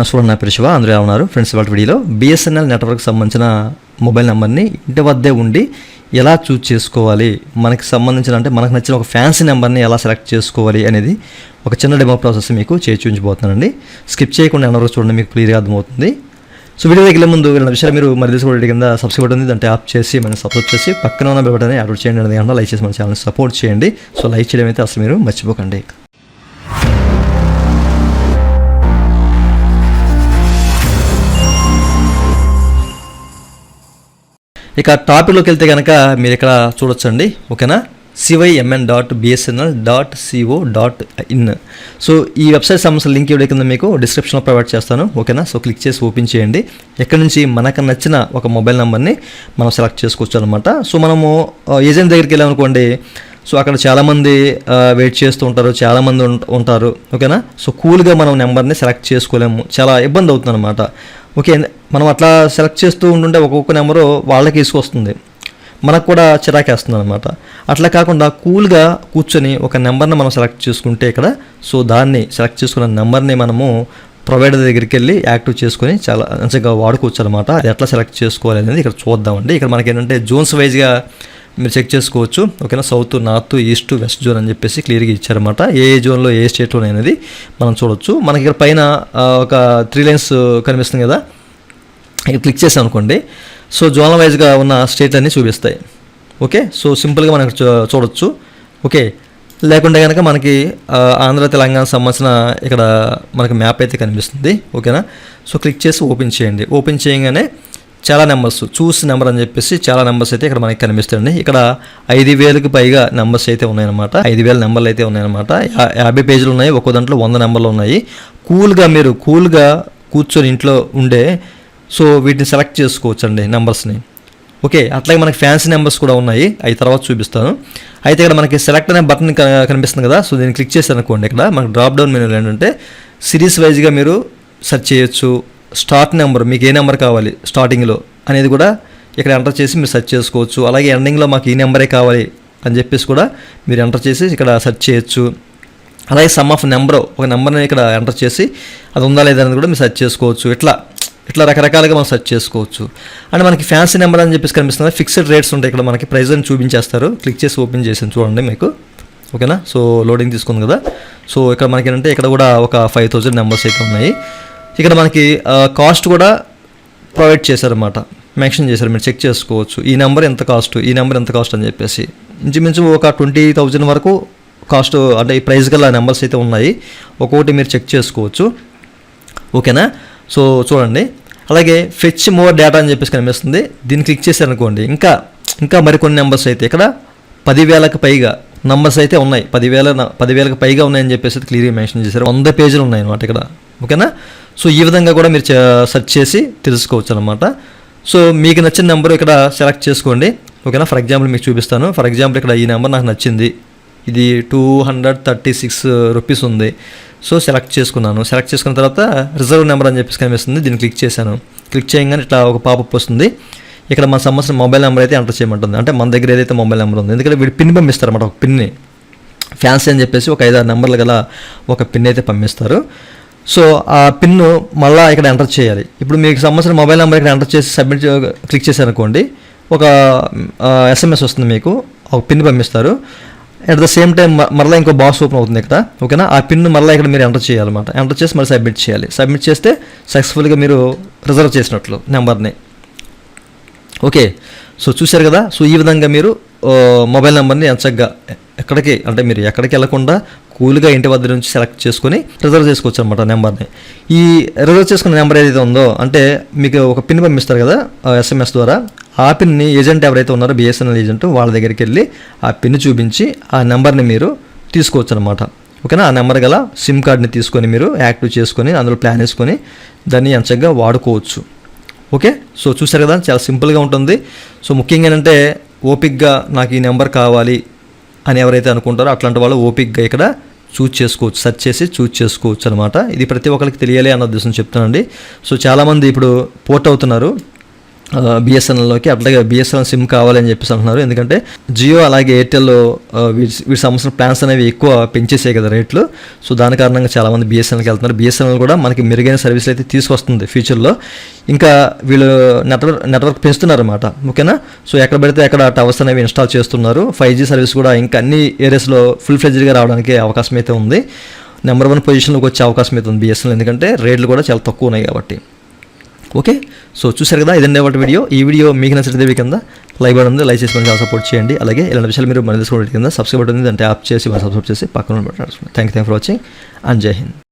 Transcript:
నా చూడండి నా పేరు శివ అందరూ ఉన్నారు. ఫ్రెండ్స్ వాళ్ళ వీడియోలో బిఎస్ఎన్ఎల్ నెట్వర్క్ సంబంధించిన మొబైల్ నెంబర్ని ఇంటి వద్దే ఉండి ఎలా చూజ్ చేసుకోవాలి మనకి సంబంధించిన అంటే మనకు నచ్చిన ఒక ఫ్యాన్సీ నెంబర్ని ఎలా సెలెక్ట్ చేసుకోవాలి అనేది ఒక చిన్న డెమో ప్రాసెస్ మీకు చేసి చూపించబోతున్నానండి. స్కిప్ చేయకుండా ఎవరో చూడండి మీకు క్లియర్గా అర్థమవుతుంది. సో వీడియో దగ్గర ముందు వెళ్ళిన విషయాలు మీరు మరి తీసుకోవడం కింద సబ్స్క్రైబ్ ఉంది దాన్ని ట్యాప్ చేసి మనం సపోర్ట్ చేసి పక్కన ఉన్న బెల్ బటన్ యాడ్ చేయండి. అనేది లైక్ చేసి మన ఛానల్ సపోర్ట్ చేయండి. సో లైక్ చేయడం అయితే అసలు మీరు మర్చిపోకండి. ఇక టాపిక్లోకి వెళ్తే కనుక మీరు ఇక్కడ చూడొచ్చండి ఓకేనా? CYMN dot BSNL dot CO dot in so ఈ వెబ్సైట్ సంబంధించిన లింక్ ఇవ్వడం కింద మీకు డిస్క్రిప్షన్లో ప్రొవైడ్ చేస్తాను ఓకేనా? సో క్లిక్ చేసి ఓపెన్ చేయండి. ఎక్కడి నుంచి మనకు నచ్చిన ఒక మొబైల్ నెంబర్ని మనం సెలెక్ట్ చేసుకోవచ్చు అనమాట సో మనము ఏజెంట్ దగ్గరికి వెళ్ళామనుకోండి సో అక్కడ చాలామంది వెయిట్ చేస్తూ ఉంటారు చాలామంది ఉంటారు ఓకేనా? సో కూల్గా మనం నెంబర్ని సెలెక్ట్ చేసుకోలేము. చాలా ఇబ్బంది అవుతుంది అనమాట ఓకే మనం అట్లా సెలెక్ట్ చేస్తూ ఉంటుంటే ఒక్కొక్క నెంబరు వాళ్ళకి తీసుకొస్తుంది. మనకు కూడా చిరాకేస్తుంది అనమాట అట్లా కాకుండా కూల్గా కూర్చొని ఒక నెంబర్ని మనం సెలెక్ట్ చేసుకుంటే ఇక్కడ సో దాన్ని సెలెక్ట్ చేసుకున్న నెంబర్ని మనము ప్రొవైడర్ దగ్గరికి వెళ్ళి యాక్టివ్ చేసుకొని చాలా మంచిగా వాడుకోవచ్చు అనమాట అది ఎట్లా సెలెక్ట్ చేసుకోవాలి అనేది ఇక్కడ చూద్దామండి. ఇక్కడ మనకి ఏంటంటే జోన్స్ వైజ్గా మీరు చెక్ చేసుకోవచ్చు. ఓకేనా? South north east west zone అని చెప్పేసి క్లియర్గా ఇచ్చారన్నమాట. ఏ జోన్లో ఏ స్టేట్లో అనేది మనం చూడొచ్చు. మనకి ఇక్కడ పైన ఒక త్రీ లైన్స్ కనిపిస్తుంది కదా? ఇక్కడ క్లిక్ చేసాం అనుకోండి. సో జోనల్ వైజ్గా ఉన్న స్టేట్లన్నీ చూపిస్తాయి. ఓకే? సో సింపుల్గా మనకు చూ- చూడొచ్చు. ఓకే? లేకుంటే కనుక మనకి ఆంధ్ర తెలంగాణ సంబంధించిన ఇక్కడ మనకి మ్యాప్ అయితే కనిపిస్తుంది. ఓకేనా? సో క్లిక్ చేసి ఓపెన్ చేయండి. ఓపెన్ చేయగానే చాలా నెంబర్స్ చూస్ నెంబర్ అని చెప్పేసి చాలా నెంబర్స్ అయితే ఇక్కడ మనకి కనిపిస్తుంది ఇక్కడ ఐదు వేలకు పైగా నెంబర్స్ అయితే ఉన్నాయన్నమాట. ఐదు వేల నెంబర్లు అయితే ఉన్నాయన్నమాట. యాభై పేజీలు ఉన్నాయి. ఒక్కో దాంట్లో వంద నెంబర్లు ఉన్నాయి. కూల్గా మీరు కూల్గా కూర్చొని ఇంట్లో ఉండే సో వీటిని సెలెక్ట్ చేసుకోవచ్చు అండి నెంబర్స్ని ఓకే అట్లాగే మనకి ఫ్యాన్సీ నెంబర్స్ కూడా ఉన్నాయి. అవి తర్వాత చూపిస్తాను. అయితే ఇక్కడ మనకి సెలెక్ట్ అనే బటన్ కనిపిస్తుంది కదా. సో దీన్ని క్లిక్ చేశారు అనుకోండి ఇక్కడ. మనకి డ్రాప్ డౌన్ మెనూలు ఏంటంటే సిరీస్ వైజ్గా మీరు సెర్చ్ చేయొచ్చు. స్టార్ట్ నెంబర్ మీకు ఏ నెంబర్ కావాలి స్టార్టింగ్లో అనేది కూడా ఇక్కడ ఎంటర్ చేసి మీరు సెర్చ్ చేసుకోవచ్చు. అలాగే ఎండింగ్లో మాకు ఈ నెంబరే కావాలి అని చెప్పేసి కూడా మీరు ఎంటర్ చేసి ఇక్కడ సెర్చ్ చేయొచ్చు. అలాగే సమ్ ఆఫ్ నెంబర్ ఒక నెంబర్ని ఇక్కడ ఎంటర్ చేసి అది ఉందా లేదా అనేది కూడా మీరు సెర్చ్ చేసుకోవచ్చు. ఇట్లా ఇట్లా రకరకాలుగా మనం సెర్చ్ చేసుకోవచ్చు. అండ్ మనకి ఫ్యాన్సీ నెంబర్ అని చెప్పేసి కనిపిస్తుంది. ఫిక్స్డ్ రేట్స్ ఉంటాయి. ఇక్కడ మనకి ప్రైస్ అని చూపించేస్తారు. క్లిక్ చేసి ఓపెన్ చేసి చూడండి మీకు. ఓకేనా? సో లోడింగ్ తీసుకుంది కదా. సో ఇక్కడ మనకి ఏంటంటే ఇక్కడ కూడా ఒక ఫైవ్ థౌజండ్ నెంబర్స్ అయితే ఉన్నాయి. ఇక్కడ మనకి కాస్ట్ కూడా ప్రొవైడ్ చేశారన్నమాట. మెన్షన్ చేశారు మీరు చెక్ చేసుకోవచ్చు. ఈ నెంబర్ ఎంత కాస్ట్ ఈ నెంబర్ ఎంత కాస్ట్ అని చెప్పేసి. ఇంచుమించు ఒక ట్వంటీ థౌజండ్ వరకు కాస్ట్ అంటే ఈ ప్రైస్ గల నెంబర్స్ అయితే ఉన్నాయి. ఒక్కొక్కటి మీరు చెక్ చేసుకోవచ్చు. ఓకేనా? సో చూడండి. అలాగే ఫెచ్ మోర్ డేటా అని చెప్పేసి కనిపిస్తుంది. దీన్ని క్లిక్ చేశారనుకోండి ఇంకా ఇంకా మరికొన్ని నెంబర్స్ అయితే ఇక్కడ పదివేలకు పైగా నంబర్స్ అయితే ఉన్నాయి. పదివేల పదివేలకు పైగా ఉన్నాయని చెప్పేసి క్లియర్గా మెన్షన్ చేశారు. వంద పేజీలు ఉన్నాయి అనమాట ఇక్కడ. ఓకేనా? సో ఈ విధంగా కూడా మీరు సెర్చ్ చేసి తెలుసుకోవచ్చు అనమాట సో మీకు నచ్చిన నెంబర్ ఇక్కడ సెలెక్ట్ చేసుకోండి. ఓకేనా? ఫర్ ఎగ్జాంపుల్ మీకు చూపిస్తాను. ఫర్ ఎగ్జాంపుల్ ఇక్కడ ఈ నెంబర్ నాకు నచ్చింది. ఇది two hundred thirty six rupees ఉంది. సో సెలెక్ట్ చేసుకున్నాను. సెలెక్ట్ చేసుకున్న తర్వాత రిజర్వ్ నెంబర్ అని చెప్పేసి కనిపిస్తుంది. దీన్ని క్లిక్ చేశాను. క్లిక్ చేయగానే ఇట్లా ఒక పాపప్ వస్తుంది. ఇక్కడ మన సంబంధించిన మొబైల్ నెంబర్ అయితే ఎంటర్ చేయమంటుంది. అంటే మన దగ్గర ఏదైతే మొబైల్ నెంబర్ ఉంది ఎందుకంటే వీడు పిన్ పంపిస్తారన్నమాట ఒక పిన్ని. ఫ్యాన్సీ అని చెప్పేసి ఒక ఐదారు నెంబర్లు గల ఒక పిన్ అయితే పంపిస్తారు. సో ఆ పిన్ను మళ్ళీ ఇక్కడ ఎంటర్ చేయాలి. ఇప్పుడు మీకు సంబంధించిన మొబైల్ నెంబర్ ఇక్కడ ఎంటర్ చేసి సబ్మిట్ క్లిక్ చేశారనుకోండి ఒక ఎస్ఎంఎస్ వస్తుంది మీకు ఒక పిన్ పంపిస్తారు. అట్ ద సేమ్ టైం మరలా ఇంకో బాక్స్ ఓపెన్ అవుతుంది ఇక్కడ ఓకేనా? ఆ పిన్ మరలా ఇక్కడ మీరు ఎంటర్ చేయాలన్నమాట. ఎంటర్ చేసి మళ్ళీ సబ్మిట్ చేయాలి. సబ్మిట్ చేస్తే సక్సెస్ఫుల్గా మీరు రిజర్వ్ చేసినట్లు నెంబర్ని. ఓకే సో చూశారు కదా? సో ఈ విధంగా మీరు మొబైల్ నెంబర్ని ఎంచగ్గా ఎక్కడికి అంటే మీరు ఎక్కడికి వెళ్ళకుండా కూల్గా ఇంటి వద్ద నుంచి సెలెక్ట్ చేసుకొని రిజర్వ్ చేసుకోవచ్చు అనమాట నెంబర్ని. ఈ రిజర్వ్ చేసుకున్న నెంబర్ ఏదైతే ఉందో అంటే మీకు ఒక పిన్ పంపిస్తారు కదా ఎస్ఎంఎస్ ద్వారా ఆ పిన్ని ఏజెంట్ ఎవరైతే ఉన్నారో బిఎస్ఎన్ఎల్ ఏజెంట్ వాళ్ళ దగ్గరికి వెళ్ళి ఆ పిన్ చూపించి ఆ నెంబర్ని మీరు తీసుకోవచ్చు అనమాట ఓకేనా? ఆ నెంబర్ గల సిమ్ కార్డ్ని తీసుకొని మీరు యాక్టివ్ చేసుకొని అందులో ప్లాన్ వేసుకొని దాన్ని ఎంచగ్గా వాడుకోవచ్చు. ఓకే? సో చూసారు కదా చాలా సింపుల్గా ఉంటుంది. సో ముఖ్యంగా ఏంటంటే ఓపిక్గా నాకు ఈ నెంబర్ కావాలి అని ఎవరైతే అనుకుంటారో అట్లాంటి వాళ్ళు ఓపిక్గా ఇక్కడ చూజ్ చేసుకోవచ్చు సెర్చ్ చేసి చూజ్ చేసుకోవచ్చు అనమాట ఇది ప్రతి ఒక్కరికి తెలియాలి అన్న ఉద్దేశం చెప్తానండి సో చాలామంది ఇప్పుడు పోర్ట్ అవుతున్నారు. బిఎస్ఎన్ఎల్లోకి అట్లాగే బిఎస్ఎన్ఎల్ సిమ్ కావాలని చెప్పేసి అంటున్నారు. ఎందుకంటే జియో అలాగే ఎయిర్టెల్ వీటి సంబంధించిన ప్లాన్స్ అనేవి ఎక్కువ పెంచేసాయి కదా రేట్లు. సో దాని కారణంగా చాలామంది బిఎస్ఎన్ఎల్కి వెళ్తున్నారు. బిఎస్ఎన్ఎల్ కూడా మనకి మెరుగైన సర్వీసులు అయితే తీసుకొస్తుంది ఫ్యూచర్లో ఇంకా వీళ్ళు నెట్వర్క్ నెట్వర్క్ పెంచుతున్నారు అనమాట ఓకేనా? సో ఎక్కడ పెడితే అక్కడ టవర్స్ అనేవి ఇన్స్టాల్ చేస్తున్నారు. ఫైవ్ జీ సర్వీస్ కూడా ఇంకా అన్ని ఏరియాస్లో ఫుల్ ఫ్లెజ్డ్గా రావడానికి అవకాశం అయితే ఉంది. నెంబర్ వన్ పొజిషన్లోకి వచ్చే అవకాశం అయితే ఉంది బిఎస్ఎన్ఎల్ ఎందుకంటే రేట్లు కూడా చాలా తక్కువ ఉన్నాయి కాబట్టి. ఓకే సో చూసారు కదా ఇదండి ఒకటి వీడియో ఈ వీడియో మీకు నచ్చితే కింద లైక్ బటన్ ఉంది లైక్ చేసి మనం సపోర్ట్ చేయండి. అలాగే ఇలాంటి విషయాలు మీరు మన తెలుసుకోవడం కింద సబ్స్క్రైబ్ బటన్ ఉంది అంటే యాప్ చేసి మనం సబ్స్క్రైబ్ చేసి పక్కన thank you thank for watching and Jai Hind